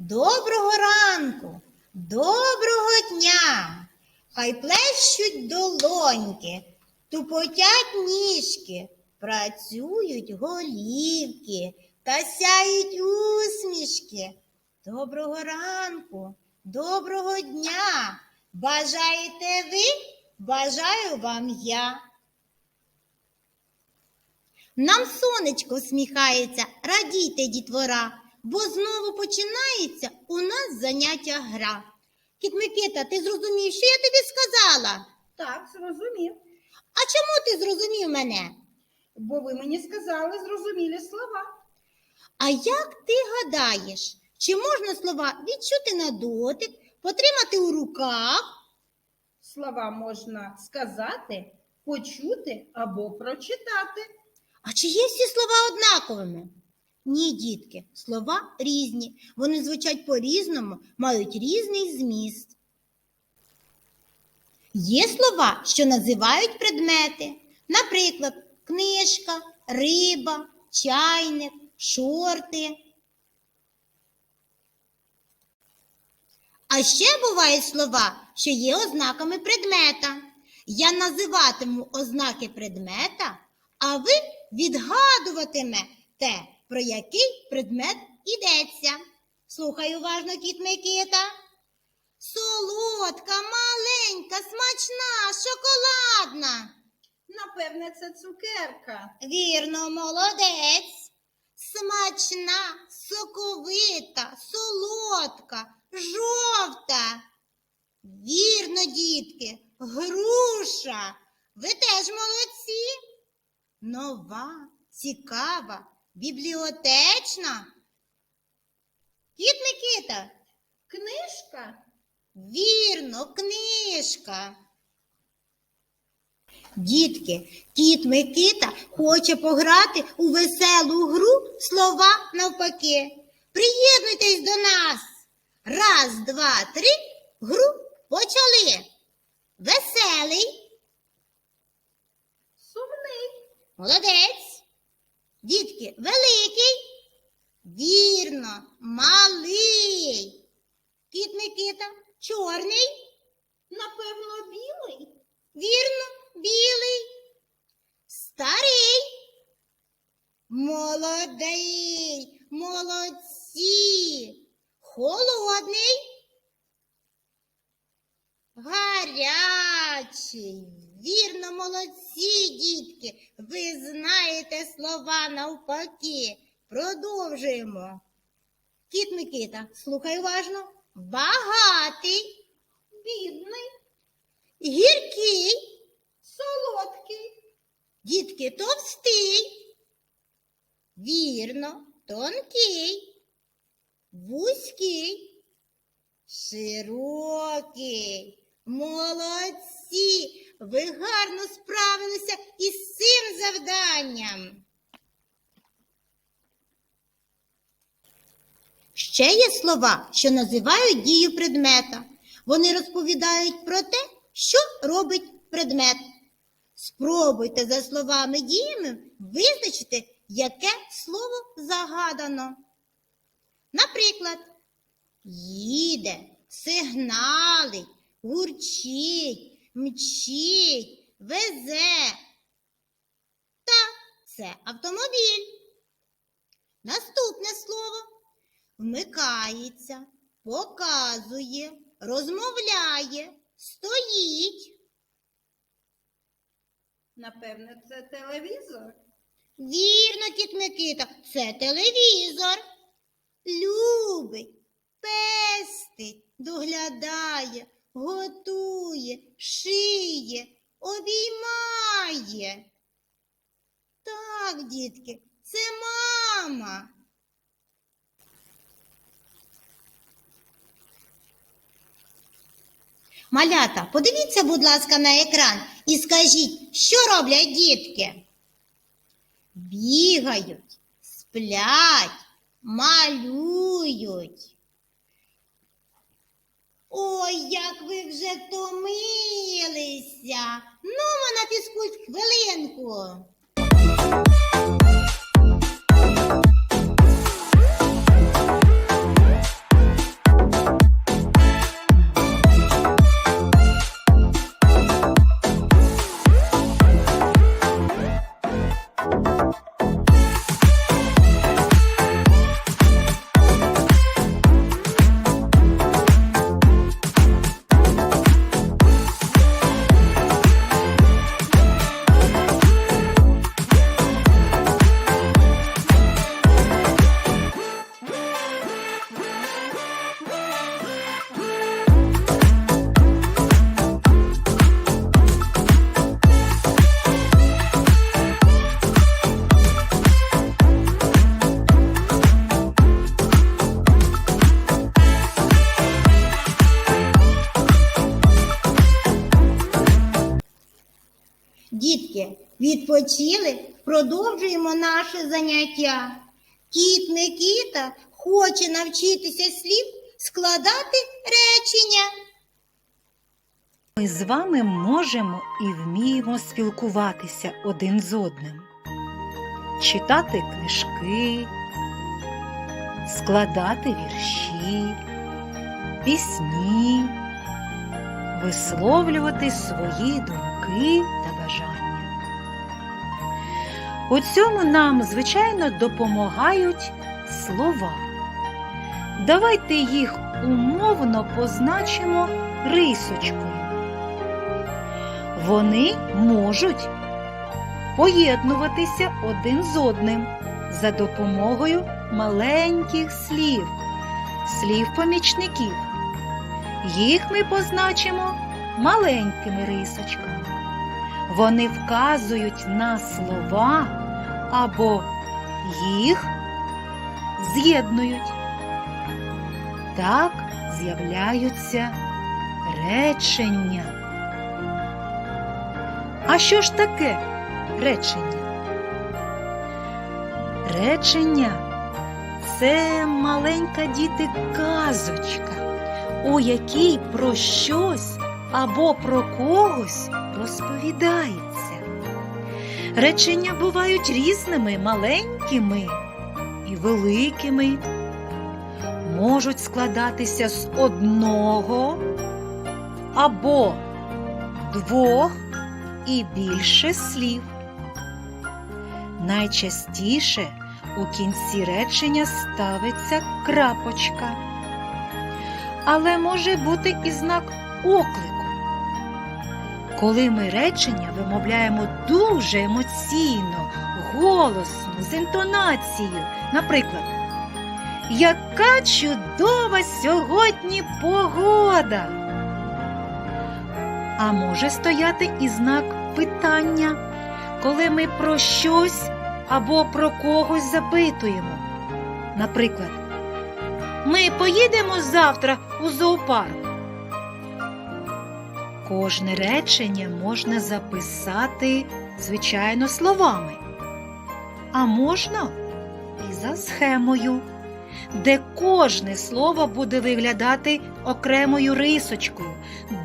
Доброго ранку, доброго дня. Хай плещуть долоньки, тупотять ніжки, працюють голівки та сяють усмішки. Доброго ранку, доброго дня. Бажаєте ви? Бажаю вам я. Нам сонечко всміхається, радійте, дітвора, бо знову починається у нас заняття гра. Кіт Микита, ти зрозумів, що я тобі сказала? Так, зрозумів. А чому ти зрозумів мене? Бо ви мені сказали зрозумілі слова. А як ти гадаєш, чи можна слова відчути на дотик, потримати у руках? Слова можна сказати, почути або прочитати. А чи є всі слова однаковими? Ні, дітки, слова різні. Вони звучать по-різному, мають різний зміст. Є слова, що називають предмети, наприклад, книжка, риба, чайник, шорти. А ще бувають слова, що є ознаками предмета. Я називатиму ознаки предмета, а ви відгадуватимете, про який предмет йдеться. Слухай уважно, кіт Микита. Солодка, маленька, смачна, шоколадна. Напевне, це цукерка. Вірно, молодець. Смачна, соковита, солодка, жовта. Вірно, дітки, груша. Ви теж молодці. Нова, цікава, бібліотечна. Кіт Микита, Книжка. Вірно, книжка. Дітки, кіт Микита хоче пограти у веселу гру слова навпаки. Приєднуйтесь до нас. Раз, два, три. Гру почали. Веселий. Сумний. Молодець. Дітки, великий. Вірно, малий. Кіт Микита, чорний. Напевно, білий. Вірно, білий. Старий. Молодий. Молодці. Холодний. Гарячий. Вірно, молодці, дітки. Ви знаєте слова навпаки. Продовжуємо. Кіт Микита, слухай уважно. Багатий, Бідний. гіркий. Солодкий. Дітки, товстий. Вірно, тонкий, вузький, широкий. Молодці! Ви гарно справилися із цим завданням. Ще є слова, що називають дію предмета. Вони розповідають про те, що робить предмет. Спробуйте за словами діями визначити, яке слово загадано. Наприклад, їде, сигналить, гурчить, мчить, везе. Так, це автомобіль. Наступне слово вмикається, показує, розмовляє, стоїть. Напевне, це телевізор. Вірно, кіт Микита, це телевізор. Любить, пестить, доглядає, готує, шиє, обіймає. Так, дітки, це мама. Малята, подивіться, будь ласка, на екран і скажіть, що роблять дітки? Бігають, сплять, малюють. Ой, як ви вже томилися. Ну, на фізкульт хвилинку. Відпочили, продовжуємо наше заняття. Кіт Микіта хоче навчитися слів складати речення. Ми з вами можемо і вміємо спілкуватися один з одним, читати книжки, складати вірші, пісні, висловлювати свої думки. У цьому нам, звичайно, допомагають слова. Давайте їх умовно позначимо рисочкою. Вони можуть поєднуватися один з одним за допомогою маленьких слів, слів-помічників. Їх ми позначимо маленькими рисочками. Вони вказують на слова або їх з'єднують. Так з'являються речення. А що ж таке речення? Речення це маленька діти казочка, у якій про щось або про когось розповідається. Речення бувають різними, маленькими і великими, можуть складатися з одного або двох і більше слів. Найчастіше у кінці речення ставиться крапочка, але може бути і знак оклику. Коли ми речення вимовляємо дуже емоційно, голосно, з інтонацією, наприклад, яка чудова сьогодні погода! А може стояти і знак питання, коли ми про щось або про когось запитуємо. Наприклад, ми поїдемо завтра у зоопарк. Кожне речення можна записати, звичайно, словами, а можна і за схемою, де кожне слово буде виглядати окремою рисочкою.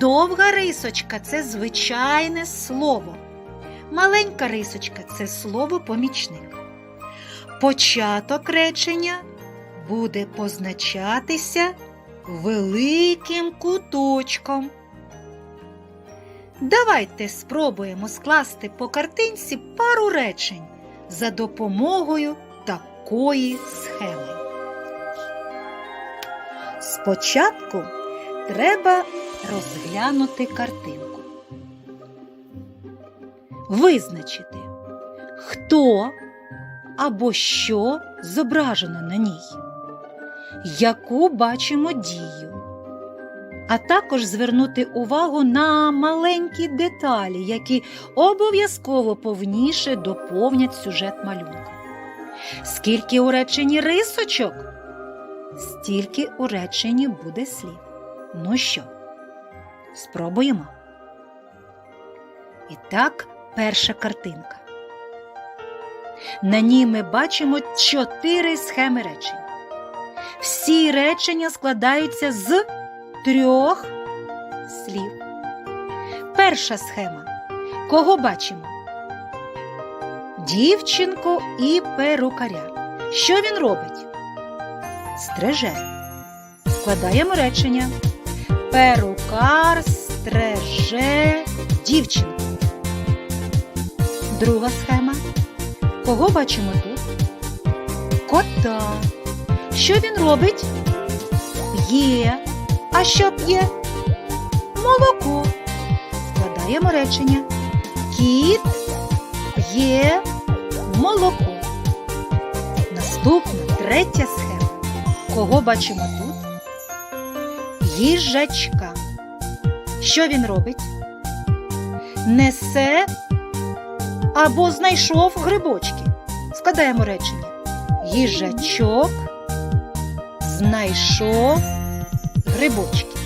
Довга рисочка це звичайне слово. Маленька рисочка це слово помічник. Початок речення буде позначатися великим куточком. Давайте спробуємо скласти по картинці пару речень за допомогою такої схеми. Спочатку треба розглянути картинку. Визначити, хто або що зображено на ній, яку бачимо дію, а також звернути увагу на маленькі деталі, які обов'язково повніше доповнять сюжет малюнка. Скільки у реченні рисочок, стільки у реченні буде слів. Ну що, спробуємо? І так, перша картинка. На ній ми бачимо чотири схеми речень. Всі речення складаються з трьох слів. Перша схема. Кого бачимо? Дівчинку і перукаря. Що він робить? Стреже. Складаємо речення. Перукар стреже дівчинку. Друга схема. Кого бачимо тут? Кота. Що він робить? П'є. А що п'є? Молоко. Складаємо речення. Кіт п'є молоко. Наступна третя схема. Кого бачимо тут? Їжачка. Що він робить? Несе або знайшов грибочки. Складаємо речення. Їжачок знайшов грибочки.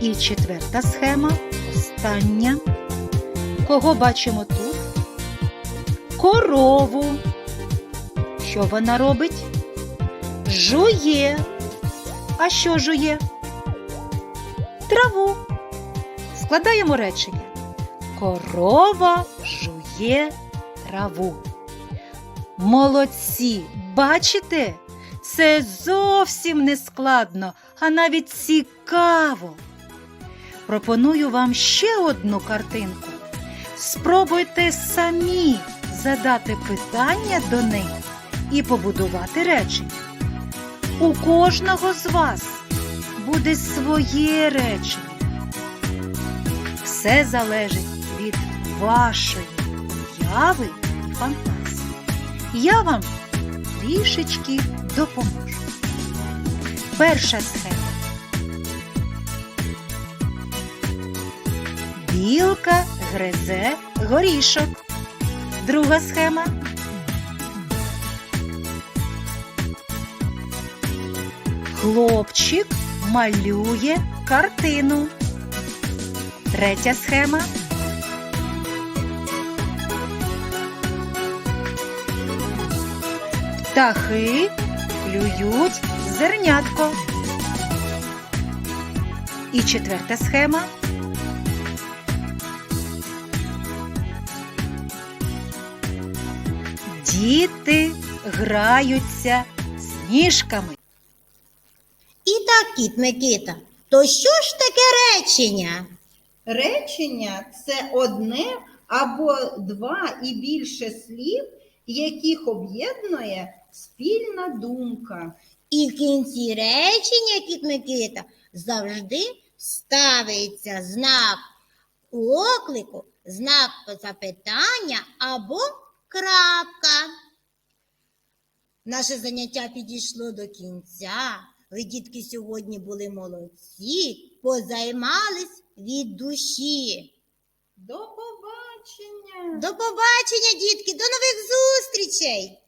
І четверта схема, остання. Кого бачимо тут? Корову. Що вона робить? Жує. А що жує? Траву. Складаємо речення. Корова жує траву. Молодці! Бачите? Це зовсім не складно, а навіть цікаво. Пропоную вам ще одну картинку. Спробуйте самі задати питання до неї і побудувати речення. У кожного з вас буде своє речення. Все залежить від вашої уяви і фантазії. Я вам трішечки допоможу. Перша схема. Білка гризе горішок. Друга схема. Хлопчик малює картину. Третя схема. Птахи клюють зернятко. І четверта схема. Діти граються сніжками. І так, кіт Микита, то що ж таке речення? Речення це одне або два і більше слів, яких об'єднує спільна думка. І в кінці речення, кіт Микита, завжди ставиться знак оклику, знак запитання або крапка. Наше заняття підійшло до кінця. Ви, дітки, сьогодні були молодці, позаймались від душі. До побачення! До побачення, дітки, до нових зустрічей!